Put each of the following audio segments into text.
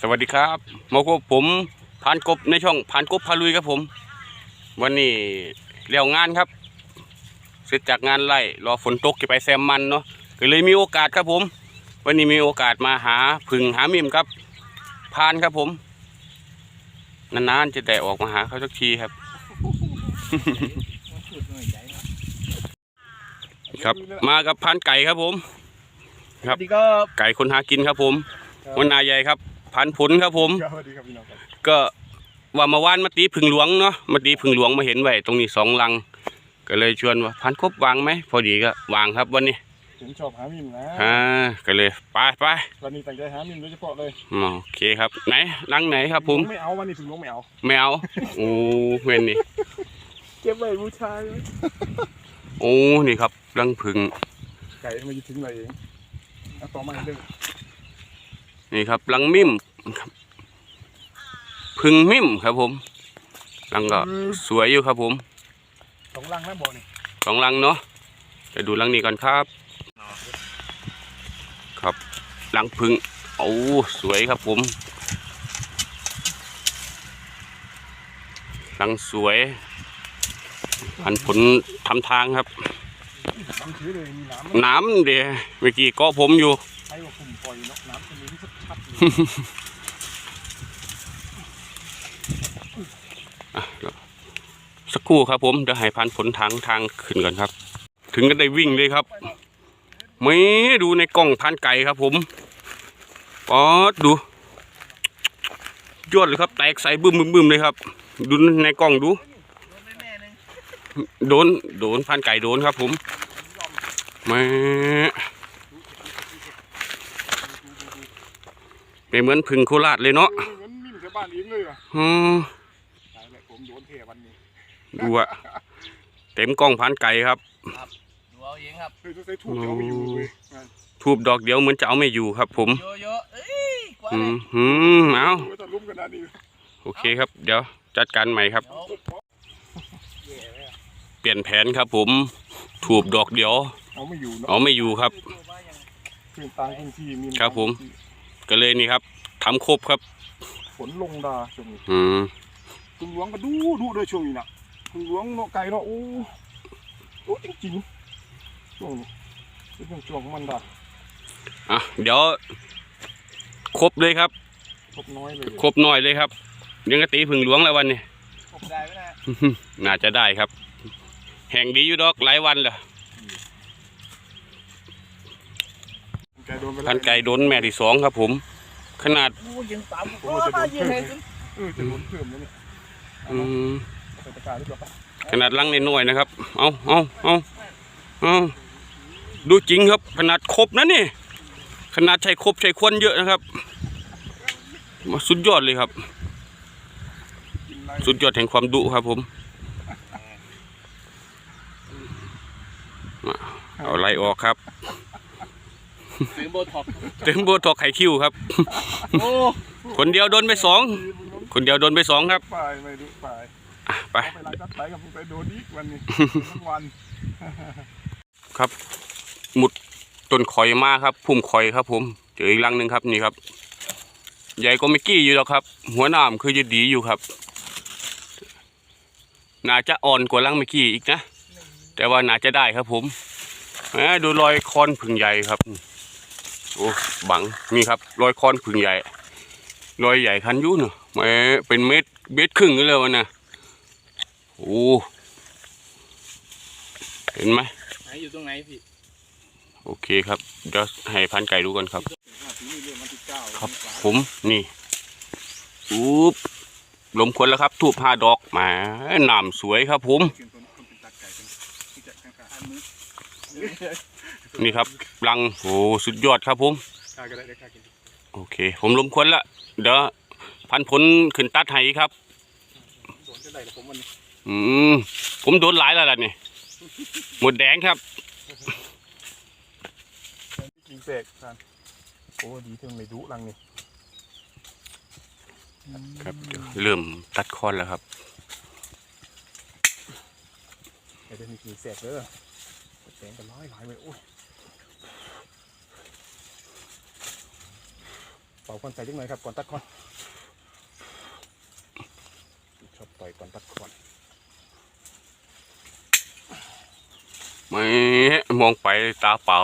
สวัสดีครับมาพบผมพานกบในช่องพานกบพาลุยครับผม วันนี้เลี้ยวงานครับ เสร็จจากงานไล่รอฝนตกจะไปแซมมันเนาะก็เลยมีโอกาสครับผม วันนี้มีโอกาสมาหาผึ่งหามิมครับพานครับผมนานๆจะได้ออกมาหาเขาสักทีครับ ครับมากับพานไก่ครับผม ครับสวัสดีครับไก่คนหากินครับผมวันนายใหญ่ครับ พันผลครับผม สวัสดีครับพี่น้องครับก็ว่ามาว่านมาตีผึ่งหลวงเนาะมาตีผึ่งหลวงมาเห็นไว้ตรงนี้สองลัง ก็เลยชวนว่าพันครบวางไหมพอดีก็วางครับวันนี้ผมชอบหามิมนะอ่าก็เลยไปไปวันนี้ตั้งใจหามิมโดยเฉพาะเลยอ๋อโอเคครับไหนลังไหนครับผมไม่เอาวันนี้ถึงลงไม่เอาไม่เอาโอ้เว้นนี่เก็บไว้บูชาโอ้นี่ครับลังผึ่งไก่มาจะทิ้งอะไรเองเอาต่อมาเรื่อง นี่ครับลังมิ่มครับผึ่งมิ่มครับผมลังก็สวยอยู่ครับผมสองลังนะบ่อนี่สองลังเนาะจะดูลังนี้ก่อนครับ ครับลังพึ่งโอ้สวยครับผมลังสวยพันผลทำทางครับน้ำชื้อเลยมีน้ำน้ำเดี๋ยวเมื่อกี้เก็ผมอยู่ใช้ว่าผมปล่อยเนาะน้ำตรงนี้ที่ชัด สักครู่ครับผมเดี๋ยวให้พันผลทางทางขึ้นก่อนครับ ถึงก็ได้วิ่งเลยครับไม่ดูในกล้องพันไก่ครับผมป๊อดดูยอดเลยครับ แตกใส่บึ้มบึ้มบึ้มเลยครับ ดูในกล้องดู โดน โดนพันไก่โดนครับผมแม่ เป็นเหมือนพึ่งโคราชเลยเนาะเหมือนมิมแถวบ้านเองเลยอะอืมตายแล้วผมโดนเทวันนี้ดูอะเต็มกล้องพันไก่ครับดูเอาเองครับเฮ้ยต้องใช้ทูบเดี๋ยวเอาไม่อยู่เลยนั่นทูบดอกเดียวเหมือนจะเอาไม่อยู่ครับ ผมโยโย่เอ้ยกว่าอืเลมยหืมเอาโอ้ยถ้าลุ้มกันนาดนี้โอเคครับ เดี๋ยวจัดการใหม่ครับเดี๋ยวเปลี่ยนแผนครับ ผมทูบดอกเดียวเอาไม่อยู่เนาะเอาไม่อยู่ครับพื้นต่างพื้นที่มีครับผม ก็เลยนี่ครับ ทำครบครับฝนลงดาช่วงนี้อืมคุณหลวงก็ดูดูด้วยช่วงนี้นะคุณหลวงเนาะไก่เนาะโอ้โอ้จริงๆช่วงนี้เป็นช่วงช่วงของมันดาอะเดี๋ยวครบเลยครับครบน้อยเลยครบหน่อยเลยครับ ยังกะตีผึ่งหลวงแล้ววันนี้ผมได้ไหมนะน่าจะได้ครับ แห่งดีอยู่ดอกหลายวันแล้วไก่โดนไปพันไก่โดนแม่ที่สองครับผม ขนาดโอ้ยิงตามโอ้ตายิงเห็นเออจะโดนเพิ่มแล้วเนี่ยอืมใส่ตะกร้าหรือเปล่าขนาดลังน้อยๆนะครับ เอาเอาเอาเอาดูจริงครับ ขนาดครบนะนี่ ขนาดใช้ครบใช้ควนเยอะนะครับ มาสุดยอดเลยครับกินไรสุดยอดแห่งความดุครับผมมาเอาไล่ออกครับ ซื้อโบท็อกซ์เต็มโบทอกไข่คิวครับ โอ้คนเดียวโดนไปสองคนเดียวโดนไปสองครับ ไปไม่ดูไปอะไปเอาไปรักจัดไปกับผมไปโดนอีกวันนี้ทั้งวันครับหมุดต้นข่อยมาครับพุ่มข่อยครับ ผมเจออีกลังหนึ่งครับนี่ครับ ใหญ่ก็ไม่กี้อยู่แล้วครับ หัวหนามคือจะดีอยู่ครับ น่าจะอ่อนกว่าลังไม่กี้อีกนะแต่ว่าน่าจะได้ครับผมแหมดูรอยคอนผึ่งใหญ่ครับ โอ้บังนี่ครับรอยคอนผึ่งใหญ่รอยใหญ่คันอยุ่เนอะแหมเป็นเม็ดเม็ดครึ่งเลยวันนะโอ้เห็นไหมไหนอยู่ตรงไหนพี่โอเคครับเดี๋ยวให้พันไก่ดูก่อนครับที่นี่เรื่องวันที่เก้าครับผมนี่อุ๊บลมควนแล้วครับทูบห้าดอกแหมาหนามสวยครับผมเขีย นตัวคนเป็นตัดไก่เป็นที่จะข้างๆอันมือนี่ครับรังโอ้สุดยอดครับผมข้าก็ได้ได้ข้ากินโอเค ผมลมควนละเดี๋ยวพันผลขึ้นตัดให้ครับโดนจะได้แต่ผมวันนี้อืมผมโดนหลายแล้วล่ะนี่หมดแดงครับกินเสกท่านโอ้ดีเท่าไม่ดุรังนี่ครับเดี๋ยวเริ่มตัดคอนแล้วครับไอ้เดี๋ยวมีกินเสกเด้อแสงกันร้อยหลายไปโอ้ย เป่าควันใส่จังหน่อยครับก่อนตัดควันชอบต่อยก่อนตัดควันไม่มองไปตาเปล่า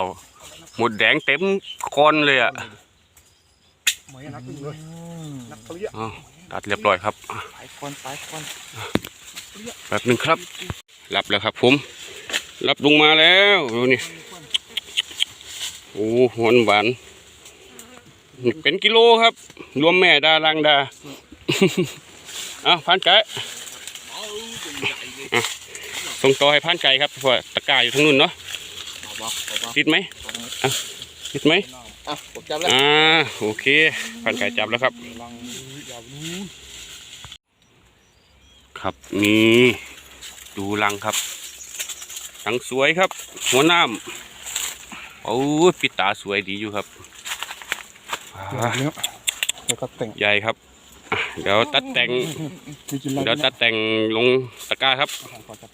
หมดแดงเต็มคอนเลยอะไม่นักอึ้งเลยนักเปรี้ยอ้าวตัดเรียบร้อยครับไปควันไปควันแบบหนึ่งครับรับแล้วครับผม รับลงมาแล้วดูนี่โอ้หวานหวาน เป็นกิโลครับ รวมแม่ดาลังดาเอาพันไก่เอาตัวใหญ่เลยส่งต่อให้พันไก่ครับเพราะว่าตะกร้าอยู่ทางนู้นเนาะเอาบ่เอาบ่ติดไหมอะติดไหมอะผมจับแล้วอ่าโอเคพันไก่จับแล้วครับลังยาวนู้นครับนี่ดูรังครับรังสวยครับ หัวน้ำโอ้ยปิดตาสวยดีอยู่ครับ อ่าเนี้ยเดี๋ยวก็แต่งใหญ่ครับอะเดี๋ยวตัดแต่ง มีกินอะไรเดี๋ยวตัดแต่งลงตะกร้าครับ ขอจับ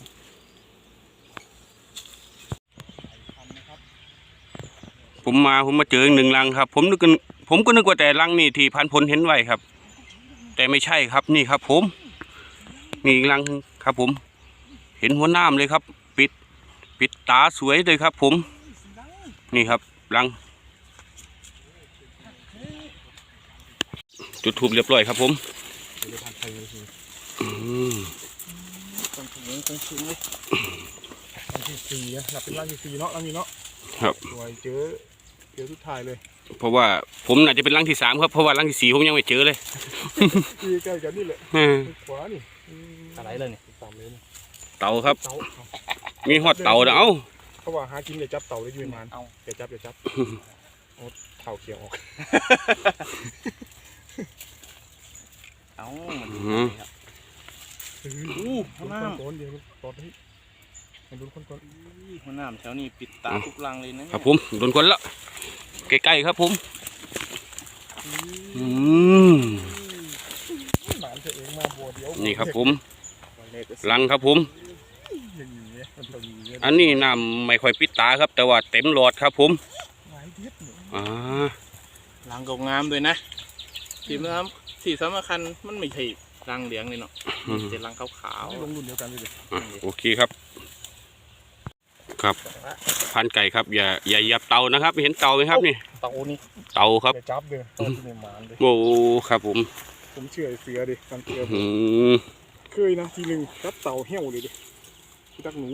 ผมมาผมมาเจออีกหนึ่งรังครับ ผมนึกกันผมก็นึกว่าแต่รังนี่ที่พันพลเห็นไว้ครับ แต่ไม่ใช่ครับนี่ครับ ผมมีอีกรังครับ ผม เห็นหัวน้ำเลยครับ ปิด ปิดตาสวยเลยครับ ผม นี่ครับรัง จุดทูบเรียบร้อยครับผมเดี๋ยวผ่านไปเลยสิอืมต้องถึงต้องถึงเลยรังที่สี่อะหลับเป็นรังที่สี่เนาะรังนี้เนาะครับสวยเจอเจอสุดท้ายเลย เพราะว่าผมน่าจะเป็นรังที่สามครับเพราะว่ารังที่สี่ผมยังไม่เจอเลยที่ใกล้กันนี่แหละอืมขวานี่อะไรเลยเนี่ยสามเมตรเต่าครับเต่ามีหอดเต่านะเอ้าเขาว่าหากินอย่าจับเต่าได้อยืนมันเอาอย่าจับอย่าจับเอาเต่าเขียวออก เอาอืมอู้หัวหน้าก้อนเดียวก้อนนี้มันดูคนก้อนหัวหน้าแถวนี้ปิดตาทุกรังเลยนะครับผมโดนคนละใกล้ๆครับผมอืมหมานตัวเองมาบัวเดียวนี่ครับผมเล็กรังครับผมอย่างนี้มันต้องอย่างนี้อันนี้น้ำไม่ค่อยปิดตาครับ แต่ว่าเต็มหลอดครับผมหลายเดียดเนี่ยอ่ารังก็งามด้วยนะ สีน้ำสีสำคัญมันไม่ใช่รังเหลืองเลยเนาะอืมเป็นรังขาวให้ลงรุ่นเดียวกันเลยอะโอเคครับ ครับพันไก่ครับ อย่าอย่าเหยับเตานะครับ เห็นเตาไหมครับนี่ๆเตานี่เตาครับอย่าจับเลยตอนที่ในหมานเลยโอ้ครับผม ผมเชื่อไอ้เสือดิการเชื่อผมอืมเคยนะทีหนึ่งจับเต่าเหี้ยวเลยดิที่ตักหนู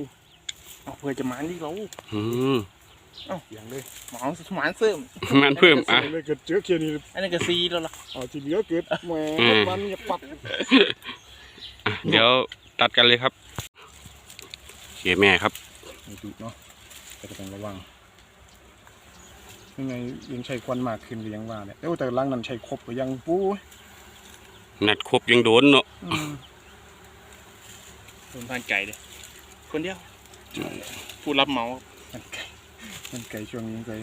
เอาเพื่อจะหมานที่เราอืม อย่างเลยหมานหมานเสริม มันเพิ่มอะ เลยเกิดเจอเคียนี่อันนี้ก็ซีแล้วล่ะอ๋อทีเหลือเกิดแหมอืม มันอย่าปัดอะเดี๋ยวตัดกันเลยครับเขียแม่ครับไม่ดุเนาะแต่ก็ต้องระวังยังไงยังใช้ควันมากขึ้นก็ยังว่าเนี่ยแต่ว่าแต่ล้างนั้นใช้ครบก็ยังปู้นัดครบยังโดนเนาะคนผ่านไก่เลยคนเดียวผู้รับเหมามันไก่ มันไก่ช่วงนี้ไก่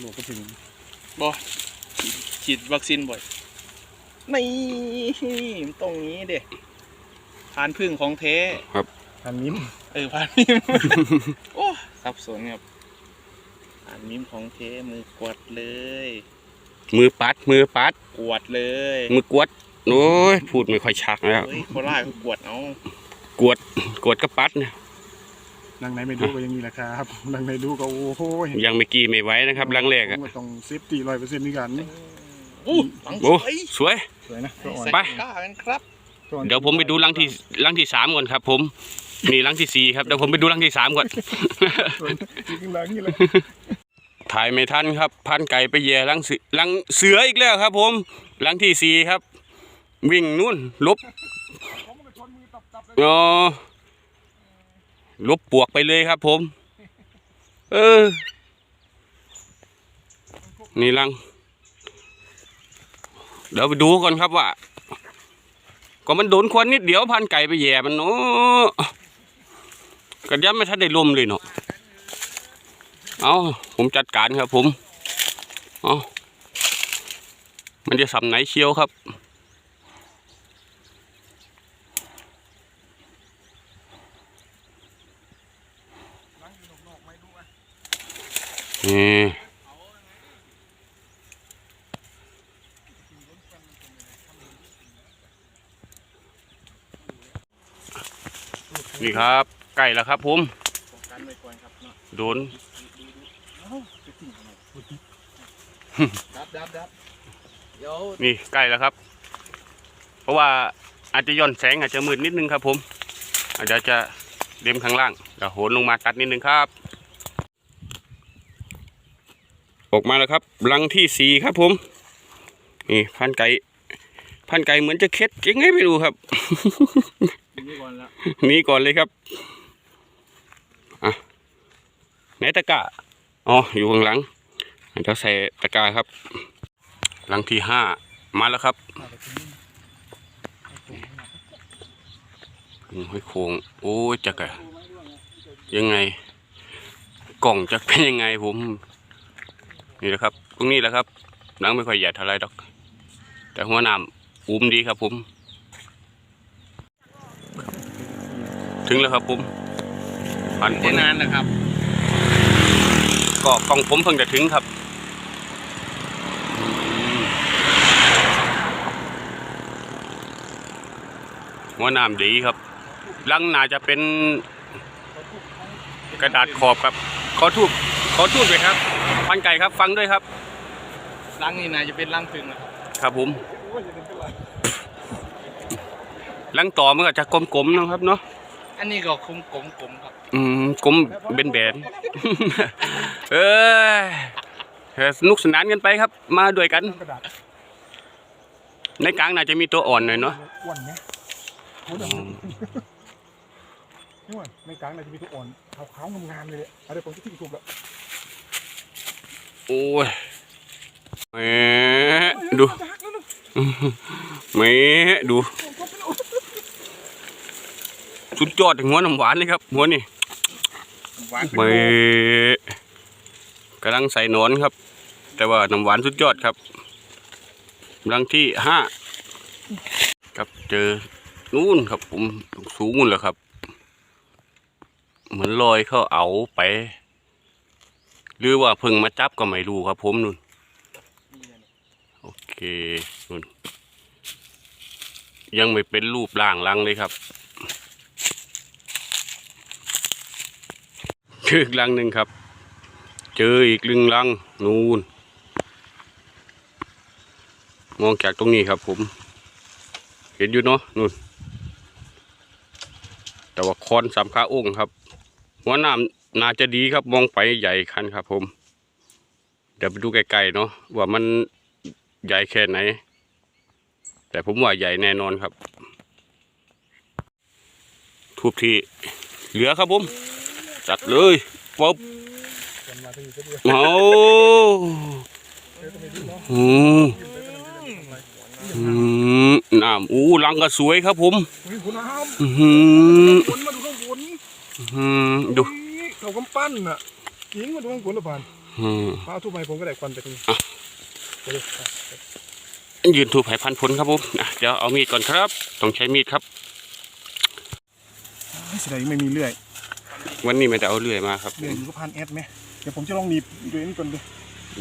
โลกก็ถึงบอฉีดวัคซีนบ่อยนี่มันตรงนี้เด็ผ่านพึ่งของเททานมิ้มเออผ่านมิมโอ้สับสนครับผ่านมิมของเทมือกวดเลย มือปัด มือปัด กวดเลย มือกวดโอ้ยพูดไม่ค่อยชักแล้วเฮ้ยโคราชก็กวดเอากวดกวดก็ปัดเนี่ย ดังไหนไม่ดูก็ยังมีราคาครับดังไหนดูก็โอ้โหยังไม่กี่ไม่ไหวนะครับลังแรกอะผมต้องเซฟตี้ร้อยเปอร์เซ็นต์นี่กันอู้หลังสโอ้วยสวยสวยนะตัวอ่อนไปกล้ากันครับตัวอ่อนเดี๋ยวผมไปดูลังที่ลังที่สามก่อนครับ ผมนี่ลังที่สี่ครับเดี๋ยวผมไปดูลังที่สามก่อนตัวจริงๆแล้วนี่เลยถ่ายไม่ทันครับ พันไก่ไปแย่ลังเสือลังเสืออีกแล้วครับ ผมลังที่สี่ครับ วิ่งนู่นลบอ๋อ ลบปวกไปเลยครับผม เออ นี่ลัง เดี๋ยวไปดูก่อนครับว่า ก็มันโดนควันนิดเดียวพันไก่ไปแย่มันโอ้กระยับไม่ทันได้ลมเลยเนาะ เอาผมจัดการครับผม เอามันจะสำไหนเชียวครับ นี่ครับใกล้แล้วครับผมป้องกันไว้ก่อนครับเนาะโดนเอ้าไปติ่งทำไมดับดับดับเดี๋ยวนี่ใกล้แล้วครับ เพราะว่าอาจจะย่อนแสงอาจจะมืดนิดนึงครับผมอาจจะจะเด็มข้างล่างเดี๋ยวโหนลงมาตัดนิดนึงครับ ออกมาแล้วครับรังที่สี่ครับผม นี่พันไก่ พันไก่เหมือนจะเค็ดยังไงไม่รู้ครับนี่ก่อนละหนี่ก่อนเลยครับอะไหนตะกร้าอ๋ออยู่ข้างหลังเดี๋ยวใส่ตะกร้าครับ หลังที่ห้ามาแล้วครับพึ่งห้อยโคงโอ้จักอะยังไง กล่องจะเป็นยังไงผมนี่แหละครับ ตรงนี้แหละครับหนังไม่ค่อยใหญ่เท่าไรดอก แต่หัวน้ำ อุ้มดีครับผม ถึงแล้วครับผมผ่านคได้นนานนะครับ ก็กล่องผมเพิ่งจะถึงครับหัวน้ำดีครับลังน่าจะเป็นกระดาษขอบครับ ขอทูบขอทูบเลยครับพันไก่ครับ ฟังด้วยครับรังนี่นายจะเป็นรังพึ่งนะครับ ครับผม ลังต่อมันก็จะกลมๆนะครับเนาะ อันนี้ก็คมกลมกลมครับ อืมกลมเป็นแบนเออเออสนุกสนานกันไปครับ มาด้วยกันกระดาษในกลางน่าจะมีตัวอ่อนหน่อยเนาะอ้วนไหมโอ้โหนี่ว่าในกลางน่าจะมีตัวอ่อนขาวๆงามๆเลยเนี่ยอะไรผมจะทิ้งถูกแล้วโอ้ยแหมดู แหมดูสุดยอดถึงหัวน้ำหวานเลยครับหัวนี่หวานแหมกำลังใส่หนอนครับ แต่ว่าน้ำหวานสุดยอดครับกำลังที่ห้าครับเจอนู่นครับ ผมสูงนู่นเลยครับ เหมือนลอยเข้าเอาไป หรือว่าเพิ่งมาจับก็ไม่รู้ครับ ผมนู่นโอ เคนู่นยังไม่เป็นรูปร่างลังเลยครับเจออีกลังหนึ่งครับ เจออีกลึงลังนูนมองจากตรงนี้ครับผม เห็นอยู่เนาะนู่น แต่ว่าคอนสามขาโองค์ครับหัวหน้ำน่าจะดีครับมองไปใหญ่คันครับผม เดี๋ยวไปดูไกลๆเนาะว่ามัน ใหญ่แค่ไหน แต่ผมว่าใหญ่แน่นอนครับ ทุบที่เหลือครับผมจัดเลยป๊บกันมาที่นี่ก็ดีเอาเดี๋ยวก็ไม่ดีเนาะอืมอืมน้ำอู้ลังก็สวยครับผมเฮ้ยคุณน้อื้อหือำฝนมาดูข้างบนอื้อหือดูเฮ้ยเขากำปั้นอะยิงมาดูข้างบนหรือเปล่าอืมมาเอาทุบไปผมก็ได้ควันไปตรงนี้อะไปเล ยอะยืนถูกไผ่พันผลครับผมอะเดี๋ยวเอามีดก่อนครับ ต้องใช้มีดครับเฮ้ยเสียดายไม่มีเลื่อย วันนี้ไม่ได้เอาเลื่อยมาครับเลื่อยอยู่ก็พันแอดไหมเดี๋ยวผมจะลองหนีบด้วยนี่ก่อนดิ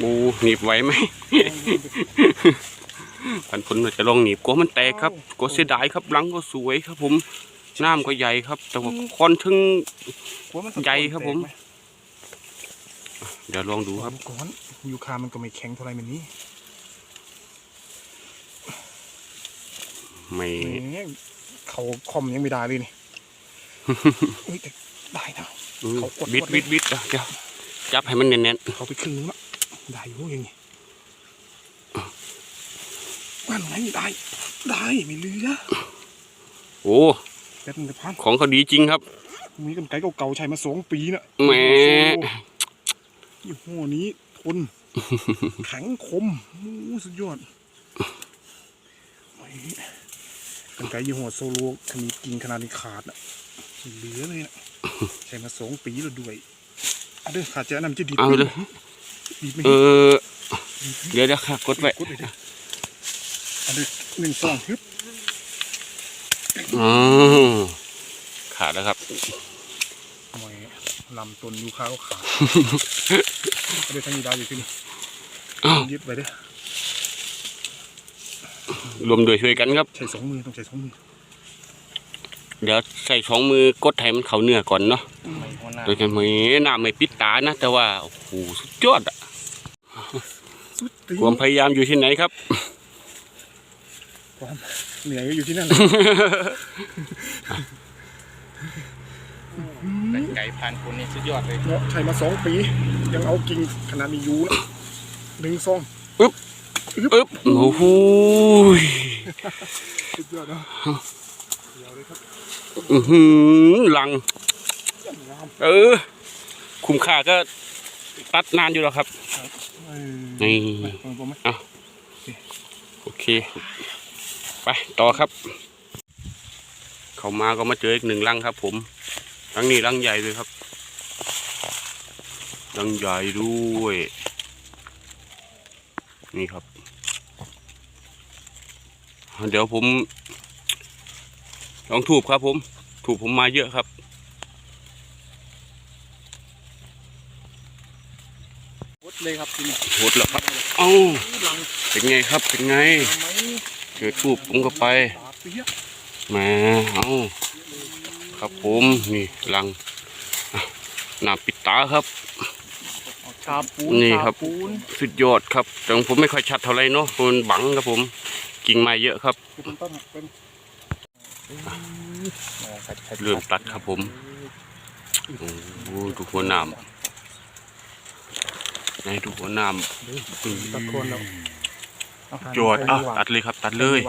บูหนีบไหวไหมพันผลมันจะลองหนีบกลัวมันแตกครับกลัวเสียดายครับลังก็สวยครับ ผมน้ำก็ใหญ่ครับ แต่ว่าคอนทึงหัวมันสะท้อนใหญ่ครับผมแตกไหเดี๋ยวลองดูครับก่อนยูคามันก็ไม่แข็งเท่าไหร่แบบนี้ ไม่แหมเขาคอมยังไม่ได้เลยนี่เฮ้ยแต่ได้นะอืมเขากดบิดกดเลยบิดบิดอะเดี๋ยวจับให้มันแน่นเขาไปครึ่งนึงละได้อยู่อย่างนี้ว่าไงได้ ได้ไม่เหลือๆโอ้แป๊บนึงจะพันของเขาดีจริงครับ มีกันไก่เก่าๆใช้มาสองปีน่ะแหม ยี่ห้อนี้ทน แข็งคมโอ้สุดยอดโอ้ย กันไก่ยี่ห้อโซโลขนาดกิ่งขนาดนี้ขาดอะไม่เหลือเลยนะใช้มาสองปีแล้วด้วยเอาเด้อขาดจะนำจะดีดเอาเลยดีดไหมเออเดี๋ยวเดี๋ยวค่ะกดไว้กดไปดิเอาเด้อหนึ่งสองฮึบอ๋อขาดแล้วครับหน่อยลำต้นยูคาก็ขาดเอาเด้อทางนี้ได้อยู่ที่นี่อ้าวยึดไปเด้อ รวมด้วยช่วยกันครับ ใช้สองมือต้องใช้สองมือ เดี๋ยวใส่สองมือกดให้มันเข้าเนื้อก่อนเนาะไม่หัวหน้าโดยจะไม่น้ำไม่ปิดตานะ แต่ว่าโอ้โหสุดยอดอะสุดตีความพยายามอยู่ที่ไหนครับความเหนื่อยก็อยู่ที่นั่นแหละแต่ไก่พันคนนี่สุดยอดเลยเนาะใช้มาสองปี ยังเอากิ่งขนาดมีอยู่นะหนึ่งซอง อึ๊บโอ้โหสุดยอดนะเดี๋ยวเลยครับอือหือลัง เออ คุ้มค่าก็ตัดนานอยู่แล้วครับนี่ไปผมผมไหมโอเค ไปต่อครับ เข้ามาก็มาเจออีกหนึ่งลังครับ ผมลังนี้ลังใหญ่เลยครับลังใหญ่ด้วย นี่ครับ เดี๋ยวผมลองถูบครับผม ถูบผมมาเยอะครับวดเลยครับทีนี้โหดแล้วครับ เอ้า หลังเป็นไงครับ เป็นไงทำไมเจอทูบผมก็ไปตาเปียกมา เอาครับผมนี่ลังอะหน้าปิดตาครับ ชาปูนนี่ครับ ชาปูน สุดยอดครับแต่ของผมไม่ค่อยชัดเท่าไหรเนาะมันบังครับผม กิ่งไม้เยอะครับเป็นต้นเป็นเริ่มตัดครับผมโอ้โหดูหัวหน้ำในดูหัวหน้ำตะโกนแล้วยอดอะตัดเลยครับ ตัดเลย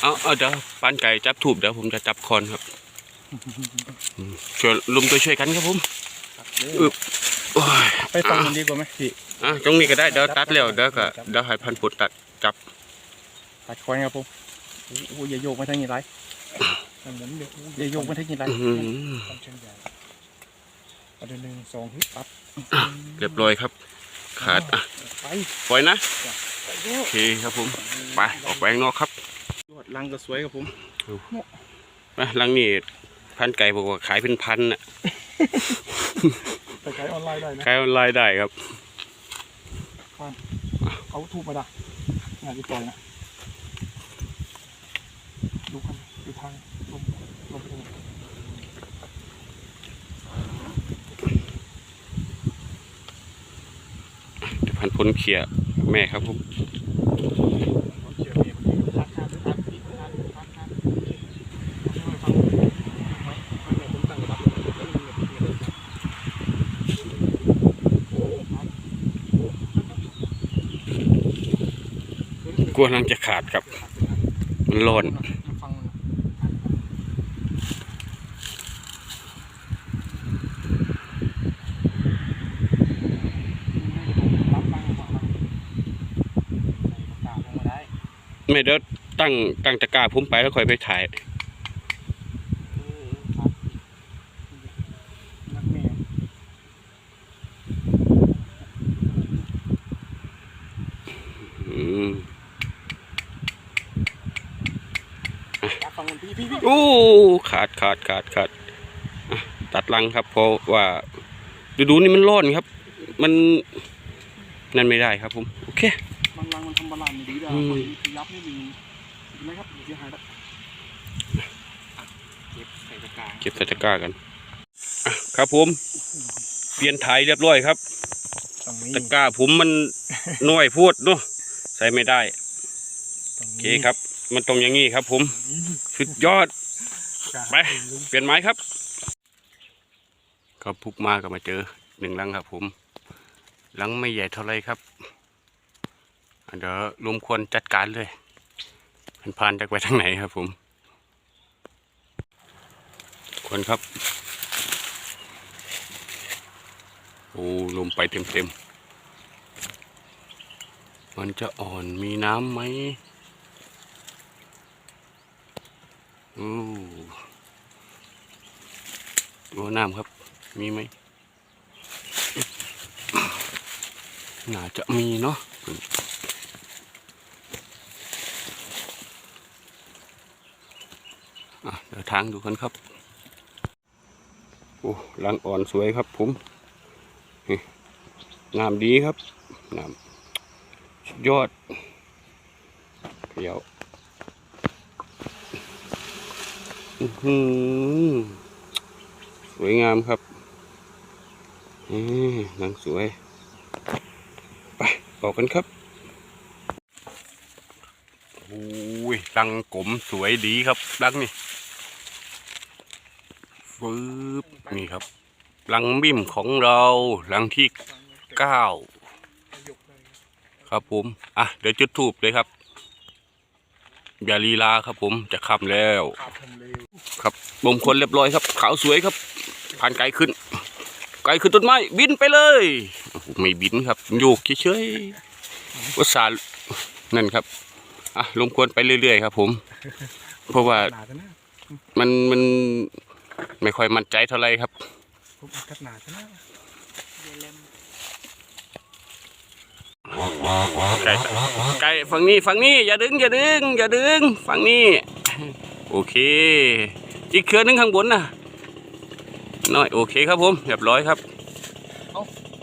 เอาเอาเดี๋ยวปานไก่จับถูบเดี๋ยวผมจะจับคอนครับอืมช่วยลุมตัวช่วยกันครับผมอึบโอ้ยไปฟังมันดีกว่าไหมพี่อะตรงนี้ก็ได้เดี๋ยวตัดแล้วเดี๋ยวก็เดี๋ยวให้พันปุดตัดจับ ตัดคอยครับผมโอ้โหอย่าโยกมาทางนี้ไรมันเหมือนเดี๋ยวอย่าโยกมาทางนี้ไรอื้อหือทำเช่นใหญ่ประเด็นหนึ่งสองฮึบปั๊บเรียบร้อยครับ ขาดอะไปปล่อยนะไปเร็วโอเคครับผมไปออกไปข้างนอกครับยอดลังก็สวยครับผมมาหลังนี้พันไก่บอกว่าขายเป็นพันอะไปขายออนไลน์ได้นะขายออนไลน์ได้ครับ เขาถูกมาด่ะงานที่ปล่อยนะ ดูกันดูทางลมลมเองดี๋ยวพันพ้นเคลียแม่ครับผมกกลัวยฟังไม่ไม่เนี่ยผมตั้งรับแล้วมันเนี่ยเนี่ยกลัวนังจะขาดครับ มันร้อนรับฟังฟังรับ ตามลงมาได้ แม่เดี๋ยวตั้งตั้งตะกร้าผมไปแล้วค่อยไปถ่ายนักแม่อืมรับฟังมันพี่พี่พี่โอ้ขาดขาดขาดขาดอะตัดลังครับ เพราะว่าฤดูนี้มันร้อนครับ มันนั่นไม่ได้ครับผม โอเค บางรังมันทำบาลานซ์ดีด้อืมยับนี่มีเห็นไหมครับเสียหายแล้วเก็บใส่ตะกร้าเก็บใส่ตะกร้ากันอะครับผม เปลี่ยนถ่ายเรียบร้อยครับตรงนี้ตะกร้าผมมันน้อยพูดเนาะใส่ไม่ได้ตรงโอนี้เคครับ มันตรงอย่างงี้ครับ ผมสุดยอดไปเปลี่ยนไม้ครับก็พุกมาก็มาเจอหนึ่งลังครับ ผมลังไม่ใหญ่เท่าไรครับอะ เดี๋ยวรวมควรจัดการเลยมันพานจากไปทางไหนครับผมควรครับ โอ้ลมไปเต็มเต็มๆมันจะอ่อนมีน้ำไหมโอ้ตัวน้ำครับ มีไหมน่าจะมีเนาะอะ เดี๋ยวทางดูกันครับโอ้ลังอ่อนสวยครับผมนี่น้ำดีครับน้ำสุดยอดเดี๋ยวอือหือสวยงามครับนี่นางสวย ไปออกกันครับโอ้ยรังกลมสวยดีครับรังนี่ ฟืบนี่ครับรังบิ่มของเรารังที่เก้าครับผมอะเดี๋ยวจุดทูบเลยครับอย่าลีลาครับผมจะค่ำแล้ว ครับบ่มคนเรียบร้อยครับ ขาวสวยครับ ผ่านไกลขึ้น ไกลขึ้นต้นไม้บินไปเลยไม่บินครับโยกเฉยๆวัสานั่นครับอะลมควรไปเรื่อยๆครับ ผม เพราะว่ามันมัน ไม่ค่อยมั่นใจเท่าไหรครับผมอัดกัดหนาจะนะไก่ไก่ฝั่งนี้ฝั่งนี้อย่าดึงอย่าดึงอย่าดึงฝั่งนี้ โอเคอีกเครือหนึงข้างบนนะน้อยโอเคครับผมเรียบร้อยครับเอ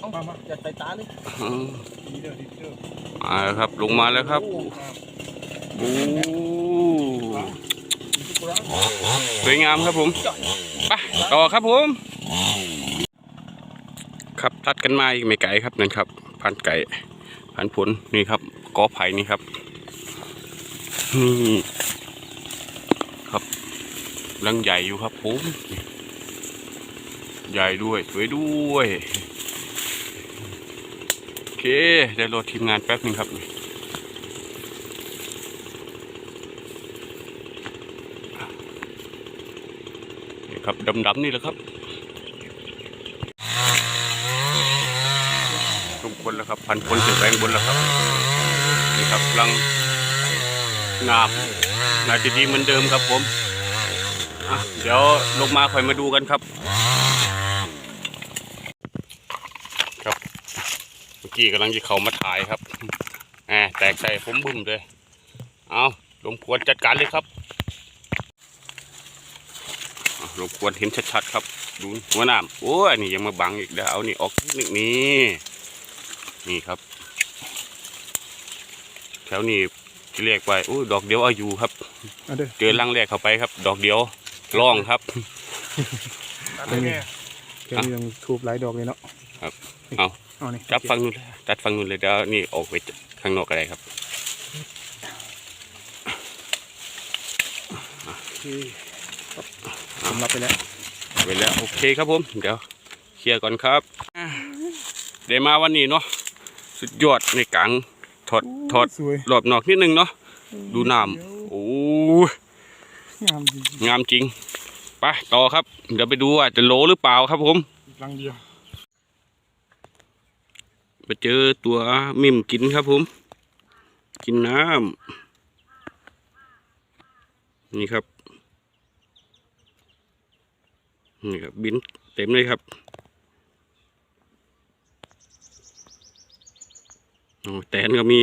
ามามาอย่าใส่ตาเลยอืมดีเด้อดีเด้อมาแล้วครับลงมาแล้วครับโอ้ครับโอ้ดีทุกครั้ง สวยงามครับผมไปต่อครับผม ครับทัดกันมาอีกไม่ไกลครับนั่นครับพันไก่พันผลนี่ครับกอไผ่นี่ครับนี่ครับรังใหญ่อยู่ครับผมใหญ่ด้วยสวยด้วย โอเคเดี๋ยวรอทีมงานแป๊บหนึงครับ ครับดำๆนี่แหละครับทุกคนแล้วครับพันคนเสร็จแปลงบนแล้วครับนี่ครับกำลังงามนาทีดีเหมือนเดิมครับผมเดี๋ยวลงมาค่อยมาดูกันครับ ครับเมื่อกี้กำลังจะเข้ามาถ่ายครับแหมแตกใส่ผมบึ้มเลย เอาลงพวนจัดการเลยครับ อะ รบกวนเห็นชัดๆครับ ดูหัวน้ำโอ้ยนี่ยังมาบังอีกเดี๋ยวเอานี่ออกนิดนึงนี่นี่ครับ แถวนี้ที่เรียกไว้โอ้ยดอกเดียวเอาอยู่ครับเอาเด้อเจอลังแรกเข้าไปครับ ดอกเดียวร่องครับเป็นไงเดี๋ยวนี้ต้องทูบหลายดอกเลยเนาะครับนี่เอาเอานี่จับฟังนู่นเลยตัดฟังนู่นเลยเดี๋ยวนี่ออกไปข้างนอกก็ได้ครับโอเคครับ ผมรับไปแล้วเอาไปแล้วโอเคครับผม เดี๋ยวเคลียร์ก่อนครับอะเดี๋ยวมาวันนี้เนาะสุดยอดในกลางถอดถอดสวยรอบนอกนิดนึงเนาะดูน้ำโอ้ยงามจริงงามจริงไปต่อครับ เดี๋ยวไปดูว่าจะโหลหรือเปล่าครับผมๆรังเดียวไปเจอตัวมิมกินครับผม กินน้ำนี่ครับ นี่ครับบินเต็มเลยครับโอ้แตนก็มี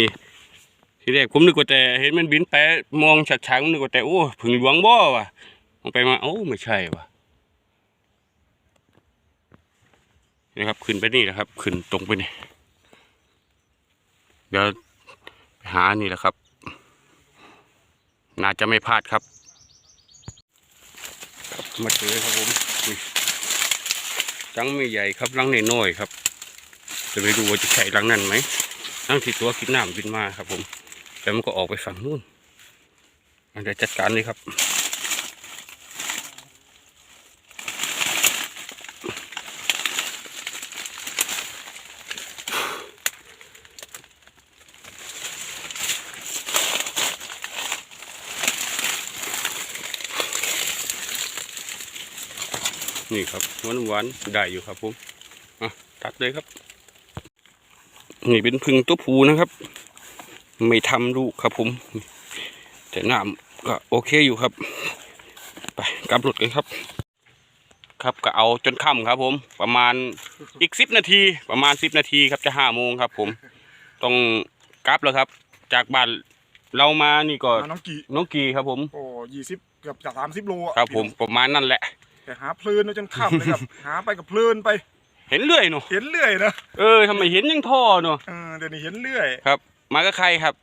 ทีแรกผมนึกว่าแต่เห็นมันบินไปมองฉากๆผมนึกว่าแต่โอ้ผึ่งหลวงบ่ว่ะมองไปมาโอ้ไม่ใช่ว่ะนี่ครับขึ้นไปนี่แหละครับ ขึ้นตรงไปนี่เดี๋ยวหานี่แหละครับ น่าจะไม่พลาดครับ มาเจอครับผม ลังไม่ใหญ่ครับลังน้อยๆครับ จะไปดูว่าจะใช่ลังนั่นไหมลังที่ตัวกินน้ำบินมาครับ ผมแต่มันก็ออกไปฝั่งนู้นอะเดี๋ยวจัดการเลยครับ ครับหวานหวานๆได้อยู่ครับผมอะตัดเลยครับ นี่เป็นพึ่งตัวผูนะครับ ไม่ทำลูกครับผม แต่น้ำก็โอเคอยู่ครับ ไปกลับรถกันครับ ครับก็เอาจนค่ำครับ ผม ประมาณอีกสิบนาที ประมาณสิบนาทีครับจะห้าโมงครับ ผม ต้องกลับแล้วครับ จากบ้านเรามานี่ก็มาน้องกี่น้องกีครับผม โอ้ยี่สิบเกือบจะสามสิบโลอะครับผมประมาณนั่นแหละ แต่หาเพลินจนค่ำเลยครับ หาไปกับเพลินไป เห็นเรื่อยเนาะเห็นเรื่อยนะเออทำไมเห็นยังท่อเนาะเออเดี๋ยวนี้เห็นเรื่อยครับ มากับใครครับ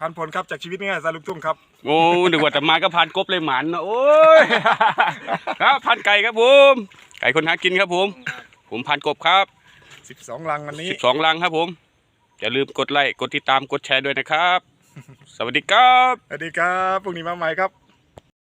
พันผลครับจากชีวิตง่ายๆสายลูกทุ่งครับโอ้นึกว่าแต่มาก็พานกบเลยหมันเนอะโอ้ยครับพานไก่ครับผมไก่คนหากินครับผม ผมพานกบครับสิบสองลังวันนี้สิบสองลังครับผมอย่าลืมกดไลค์กดติดตามกดแชร์ด้วยนะครับ สวัสดีครับ สวัสดีครับพรุ่งนี้มาใหม่ครับ